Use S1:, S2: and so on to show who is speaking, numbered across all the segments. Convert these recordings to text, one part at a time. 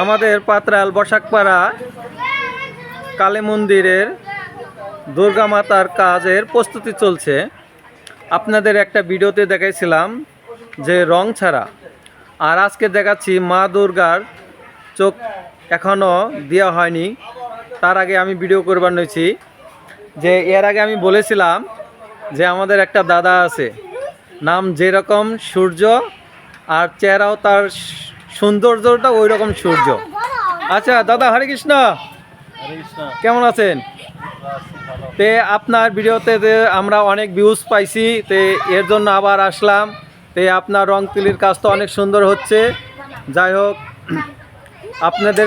S1: আমাদের পাত্রাল বসাকপাড়া কালী মন্দিরের দুর্গা মাতার কাজের প্রস্তুতি চলছে। আপনাদের একটা ভিডিওতে দেখাইছিলাম যে রং ছাড়া। আর আজকে দেখাচ্ছি মা দুর্গার চোখ এখনও দেওয়া হয়নি। তার আগে আমি ভিডিও করবার নিয়েছি যে এর আগে আমি বলেছিলাম যে আমাদের একটা দাদা আছে। নাম যেরকম সূর্য আর চেহারাও তার সৌন্দর্যটা ওই রকম সূর্য। আচ্ছা দাদা হরে কৃষ্ণ। কেমন আছেন? তে আপনার ভিডিওতে যে আমরা অনেক ভিউজ পাইছি তে এর জন্য আবার আসলাম। তে আপনার রং তুলির কাজ তো অনেক সুন্দর হচ্ছে। যাই হোক আপনাদের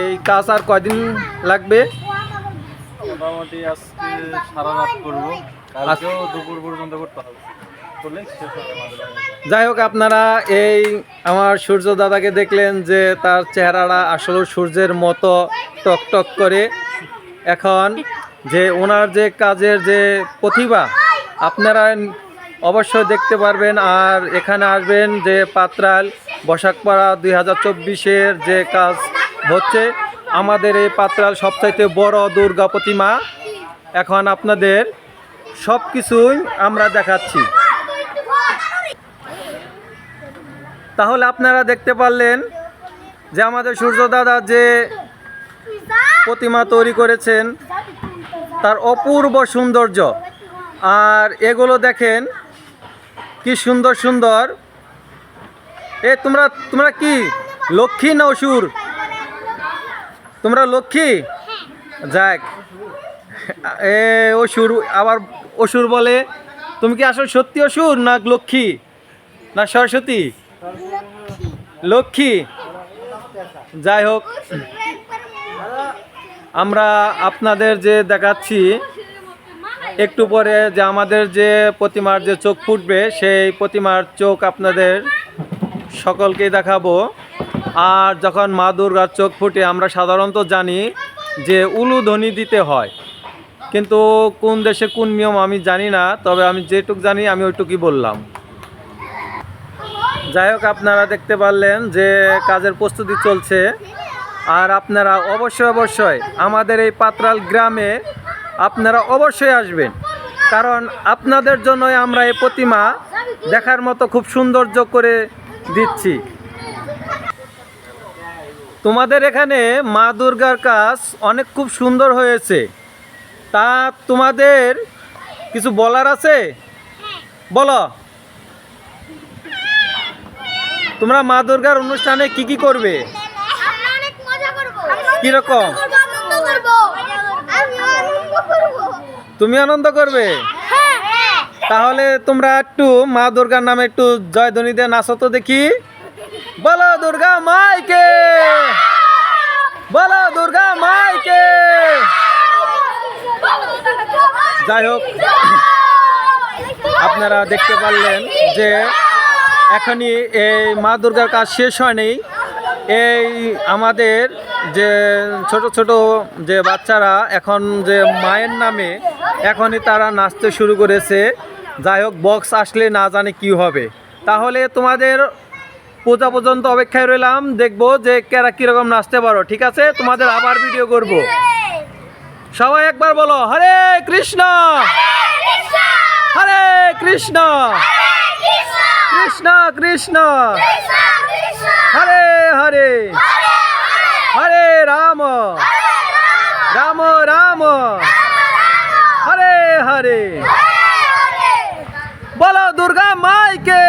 S1: এই কাজ আর কয়দিন লাগবে?
S2: মোটামুটি আজকে সারা রাত করব। কালকেও দুপুর পর্যন্ত করতে হবে।
S1: যাই হোক, আপনারা এই আমার সূর্য দাদাকে দেখলেন যে তার চেহারাটা আসলে সূর্যের মতো টক টক করে। এখন যে ওনার যে কাজের যে প্রতিভা, আপনারা অবশ্যই দেখতে পারবেন। আর এখানে আসবেন যে পাত্রাল বসাকপাড়া দুই হাজার চব্বিশের যে কাজ হচ্ছে, আমাদের এই পাত্রাল সবচাইতে বড় দুর্গা প্রতিমা এখন আপনাদের সব কিছুই আমরা দেখাচ্ছি। তাহলে আপনারা দেখতে পারলেন যে আমাদের সূর্য দাদা যে প্রতিমা তৈরি করেছেন, তার অপূর্ব সৌন্দর্য। আর এগুলো দেখেন, কি সুন্দর সুন্দর। এ, তোমরা তোমরা কি? লক্ষ্মী না অসুর? তোমরা লক্ষ্মী? যাক। এ, অসুর, আবার অসুর বলে, তুমি কি আসলে সত্যি অসুর না লক্ষ্মী? না সরস্বতী? লক্ষ্মী। যাই হোক, আমরা আপনাদের যে দেখাচ্ছি, একটু পরে যে আমাদের যে প্রতিমার যে চোখ ফুটবে, সেই প্রতিমার চোখ আপনাদের সকলকেই দেখাবো। আর যখন মা দুর্গার চোখ ফুটে, আমরা সাধারণত জানি যে উলু ধ্বনি দিতে হয়। কিন্তু কোন দেশে কোন নিয়ম আমি জানি না, তবে আমি যেটুক জানি, আমি ওইটুকুই বললাম। যাই হোক আপনারা দেখতে পারলেন যে কাজের প্রস্তুতি চলছে। আর আপনারা অবশ্যই অবশ্যই আমাদের এই পাত্রাল গ্রামে আপনারা অবশ্যই আসবেন। কারণ আপনাদের জন্যই আমরা এই প্রতিমা দেখার মতো খুব সৌন্দর্য করে দিচ্ছি। তোমাদের এখানে মা দুর্গার কাজ অনেক খুব সুন্দর হয়েছে। তা তোমাদের কিছু বলার আছে? বলো। তোমরা মা দুর্গার অনুষ্ঠানে কি কি করবে? কীরকম? তুমি আনন্দ করবে?
S3: হ্যাঁ।
S1: তাহলে তোমরা একটু মা দুর্গার নামে একটু জয়ধ্বনি দিয়ে নাচো তো দেখি। বলো দুর্গা মাইকে। বলো দুর্গা মাইকে। যাই হোক আপনারা দেখতে পারলেন যে এখনই এই মা দুর্গার কাজ শেষ হয়নি। এই আমাদের যে ছোট ছোট যে বাচ্চারা এখন যে মায়ের নামে এখনই তারা নাচতে শুরু করেছে। যাই হোক বক্স আসলে না জানে কি হবে। তাহলে তোমাদের পূজা পর্যন্ত অপেক্ষায় রইলাম। দেখব যে কেরা কীরকম নাচতে পারো ঠিক আছে? তোমাদের আবার ভিডিও করব। সবাই একবার বলো হরে কৃষ্ণ! হরে কৃষ্ণ! কৃষ্ণ কৃষ্ণ। হরে হরে। হরে রাম। রাম রাম। হরে হরে। বলো দুর্গা মাইকে।